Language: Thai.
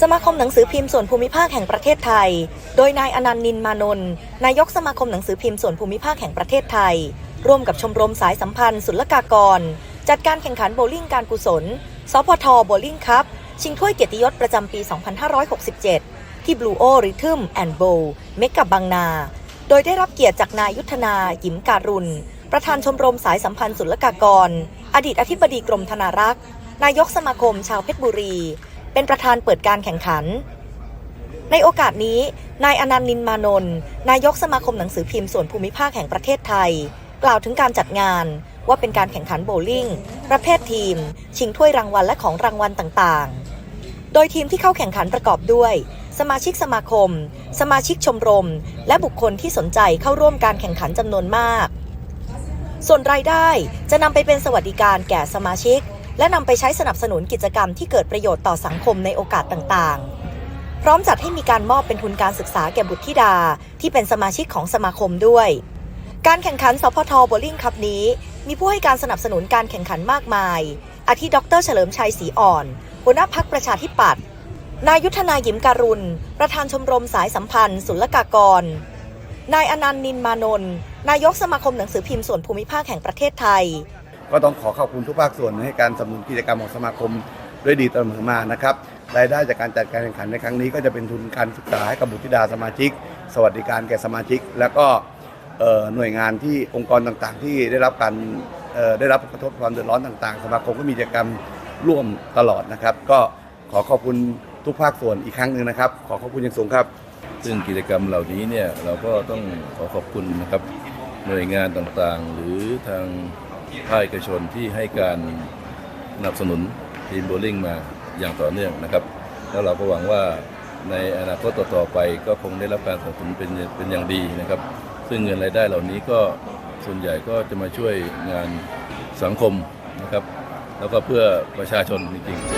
สมาคมหนังสือพิมพ์ส่วนภูมิภาคแห่งประเทศไทย โดยนายอนันต์นินมานนท์นายกสมาคมหนังสือพิมพ์ส่วนภูมิภาคแห่งประเทศไทย ร่วมกับชมรมสายสัมพันธ์ศุลกากร จัดการแข่งขันโบลิ่งการกุศล สพทโบลิ่งคัพชิงถ้วยเกียรติยศประจำปี 2567 ที่ Blue O Rhythm and Bow เมกะบางนา โดยได้รับเกียรติจากนายยุทธนาหยิมการุณ ประธานชมรมสายสัมพันธ์ศุลกากร อดีตอธิบดีกรมธนารักษ์ นายกสมาคมชาวเพชรบุรี เป็นประธานเปิดการแข่งขัน ในโอกาสนี้ นายอนันต์นินมานนท์นายกสมาคมหนังสือพิมพ์ส่วนภูมิภาคแห่งประเทศไทย กล่าวถึงการจัดงานว่าเป็นการแข่งขันโบว์ลิ่ง ประเภททีม ชิงถ้วยรางวัลและของรางวัลต่างๆ โดยทีมที่เข้าแข่งขันประกอบด้วย สมาชิกสมาคม สมาชิกชมรม และบุคคลที่สนใจเข้าร่วมการแข่งขันจำนวนมาก ส่วนรายได้จะนำไปเป็นสวัสดิการแก่สมาชิก และนำไปใช้สนับสนุนกิจกรรมที่เกิดประโยชน์ต่อสังคมในโอกาสต่างๆ พร้อมจัดให้มีการมอบเป็นทุนการศึกษาแก่บุตรธิดา ที่เป็นสมาชิกของสมาคมด้วย การแข่งขันสพทโบลิ่งคัพนี้ มีผู้ให้การสนับสนุนการแข่งขันมากมาย อาทิดรเฉลิมชัยศรีอ่อน หัวหน้าพักประชาธิปัตย์นายยุทธนาหยิมการุณ ประธานชมรมสายสัมพันธ์ ศุลกากร นายอนันต์นินมานนท์นายกสมาคมหนังสือพิมพ์ส่วนภูมิภาคแห่งประเทศไทย ก็ต้องขอขอบคุณทุกภาคส่วนให้การสนับสนุนกิจกรรมของสมาคมด้วยดีเสมอมานะครับรายได้จากการจัดการแข่งขันในครั้งนี้ก็จะเป็นทุนการศึกษาให้กับบุตรธิดาสมาชิก สวัสดิการแก่สมาชิก แล้วก็หน่วยงานที่องค์กรต่างๆ ที่ได้รับการได้รับผลกระทบความเดือดร้อนต่างๆ สมาคมก็มีกิจกรรมร่วมตลอดนะครับ ก็ขอขอบคุณทุกภาคส่วนอีกครั้งหนึ่งนะครับ ขอขอบคุณอย่างสูงครับ ซึ่งกิจกรรมเหล่านี้เนี่ยเราก็ต้องขอขอบคุณนะครับหน่วยงานต่างๆ หรือทาง ภาคเอกชนที่ให้การสนับสนุนทีมโบว์ลิ่งมาอย่างต่อเนื่องนะครับ แล้วเราก็หวังว่าในอนาคตต่อๆไปก็คงได้รับการสนับสนุนเป็นเป็นอย่างดีนะครับ ซึ่งเงินรายได้เหล่านี้ก็ส่วนใหญ่ก็จะมาช่วยงานสังคมนะครับ แล้วก็เพื่อประชาชนจริงๆ